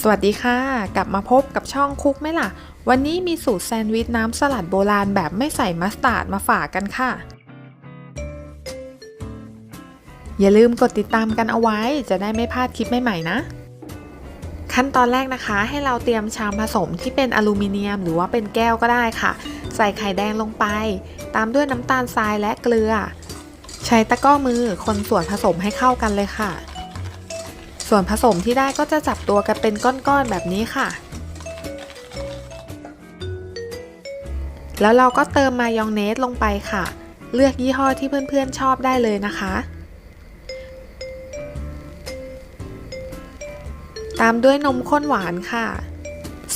สวัสดีค่ะ กลับมาพบกับช่องคุกไหมล่ะ วันนี้มีสูตรแซนด์วิชน้ำสลัดโบราณแบบไม่ใส่มัสตาร์ดมาฝากกันค่ะ อย่าลืมกดติดตามกันเอาไว้จะได้ไม่พลาดคลิปใหม่ๆนะ ขั้นตอนแรกนะคะให้เราเตรียมชามผสมที่เป็นอลูมิเนียมหรือว่าเป็นแก้วก็ได้ค่ะ ใส่ไข่แดงลงไป ตามด้วยน้ำตาลทรายและเกลือ ใช้ตะกร้อมือคนส่วนผสมให้เข้ากันเลยค่ะ ส่วนผสมที่ได้ก็จะจับตัวกันเป็นก้อนๆแบบนี้ค่ะ แล้วเราก็เติมมายองเนสลงไปค่ะ เลือกยี่ห้อที่เพื่อนๆชอบได้เลยนะคะ ตามด้วยนมข้นหวานค่ะ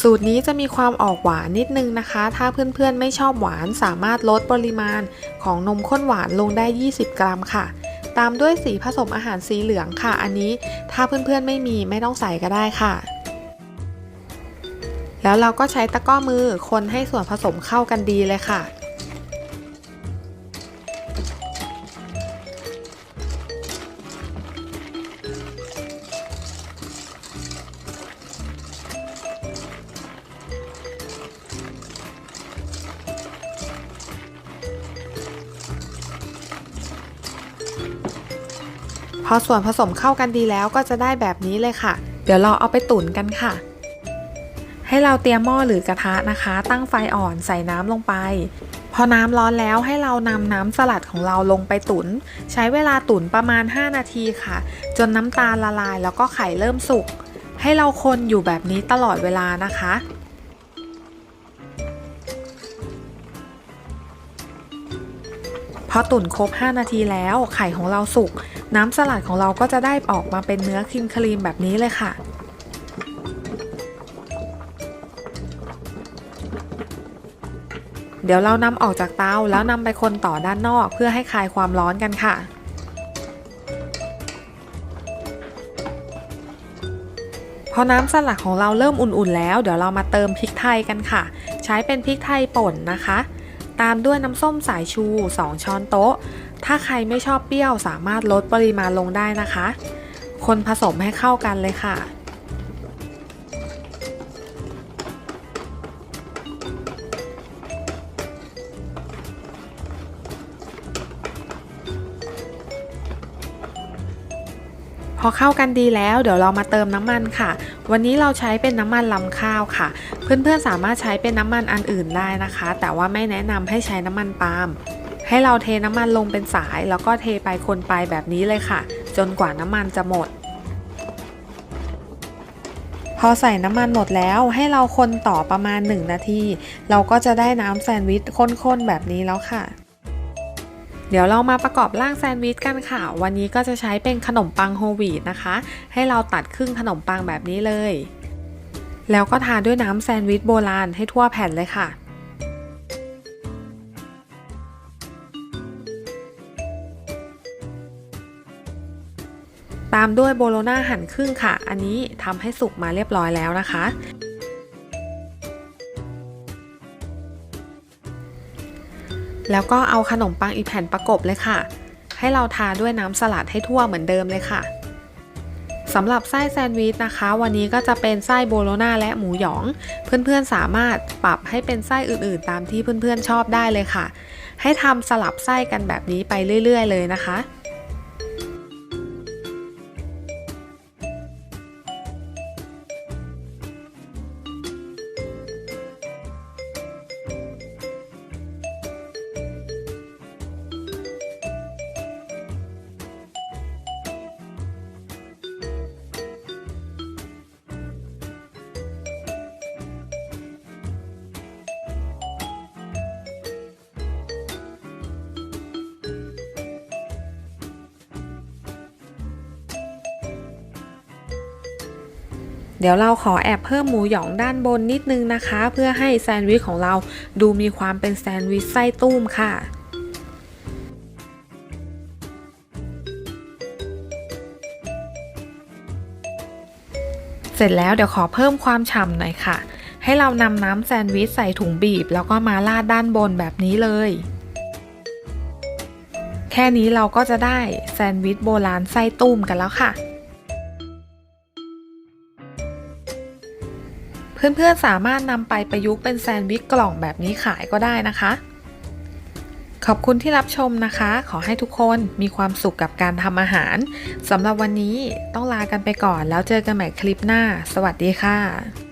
สูตรนี้จะมีความออกหวานนิดนึงนะคะ ถ้าเพื่อนๆไม่ชอบหวานสามารถลดปริมาณของนมข้นหวานลงได้ 20 กรัมค่ะ ตามด้วยสีผสมอาหารสีเหลืองค่ะ อันนี้ถ้าเพื่อนๆไม่มีไม่ต้องใส่ก็ได้ค่ะ แล้วเราก็ใช้ตะก้อมือคนให้ส่วนผสมเข้ากันดีเลยค่ะ พอส่วนผสมเข้ากันดีแล้วก็จะได้แบบนี้เลยค่ะ เดี๋ยวเราเอาไปตุ๋นกันค่ะ ให้เราเตรียมหม้อหรือกระทะนะคะ ตั้งไฟอ่อนใส่น้ำลงไป พอน้ำร้อนแล้วให้เรานำน้ำสลัดของเราลงไปตุน๋นใช้เวลาตุ๋นประมาณ 5 นาทีค่ะ จนน้ำตาลละลายแล้วก็ไข่เริ่มสุก ให้เราคนอยู่แบบนี้ตลอดเวลานะคะพอตุ๋นครบ 5 นาทีแล้วไข่ของเราสุก น้ำสลัดของเราก็จะได้ออกมาเป็นเนื้อครีมครีมแบบนี้เลยค่ะเดี๋ยวเรานำออกจากเตาแล้วนำไปคนต่อด้านนอกเพื่อให้คลายความร้อนกันค่ะ พอน้ำสลัดของเราเริ่มอุ่นๆแล้ว เดี๋ยวเรามาเติมพริกไทยกันค่ะ ใช้เป็นพริกไทยป่นนะคะ ตามด้วยน้ำส้มสายชู 2 ช้อนโต๊ะ ถ้าใครไม่ชอบเปรี้ยวสามารถลดปริมาณลงได้นะคะ คนผสมให้เข้ากันเลยค่ะ พอเข้ากันดีแล้วเดี๋ยวเรามาเติมน้ำมันค่ะ วันนี้เราใช้เป็นน้ำมันลำข้าวค่ะ เพื่อนๆสามารถใช้เป็นน้ำมันอันอื่นได้นะคะ แต่ว่าไม่แนะนำให้ใช้น้ำมันปาล์ม ให้เราเทน้ำมันลงเป็นสาย แล้วก็เทไปคนไปแบบนี้เลยค่ะ จนกว่าน้ำมันจะหมด พอใส่น้ำมันหมดแล้วให้เราคนต่อประมาณ 1 นาที เราก็จะได้น้ำแซนด์วิชข้นๆแบบนี้แล้วค่ะเดี๋ยวเรามาประกอบร่างแซนด์วิชกันค่ะ วันนี้ก็จะใช้เป็นขนมปังโฮลวีตนะคะ ให้เราตัดครึ่งขนมปังแบบนี้เลย แล้วก็ทาด้วยน้ำแซนด์วิชโบราณให้ทั่วแผ่นเลยค่ะ ตามด้วยโบโลนาหั่นครึ่งค่ะ อันนี้ทำให้สุกมาเรียบร้อยแล้วนะคะ แล้วก็เอาขนมปังอีแผ่นประกบเลยค่ะ ให้เราทาด้วยน้ำสลัดให้ทั่วเหมือนเดิมเลยค่ะสำหรับไส้แซนด์วิชนะคะ วันนี้ก็จะเป็นไส้โบโลนาและหมูหยอง เพื่อนๆสามารถปรับให้เป็นไส้อื่นๆ ตามที่เพื่อนๆชอบได้เลยค่ะ ให้ทำสลับไส้กันแบบนี้ไปเรื่อย ๆ เลยนะคะ เดี๋ยวเราขอแอบเพิ่มหมูหยองด้านบนนิดนึงนะคะ เพื่อให้แซนด์วิชของเราดูมีความเป็นแซนด์วิชไส้ตุ้มค่ะเสร็จแล้วเดี๋ยวขอเพิ่มความฉ่ำหน่อยค่ะ ให้เรานำน้ำแซนด์วิชใส่ถุงบีบ แล้วก็มาราดด้านบนแบบนี้เลย แค่นี้เราก็จะได้แซนด์วิชโบราณไส้ตุ้มกันแล้วค่ะ เพื่อนๆสามารถนำไปประยุกต์เป็นแซนด์วิชกล่องแบบนี้ขายก็ได้นะคะ ขอบคุณที่รับชมนะคะ ขอให้ทุกคนมีความสุขกับการทำอาหารสำหรับวันนี้ต้องลากันไปก่อนแล้วเจอกันใหม่คลิปหน้า สวัสดีค่ะ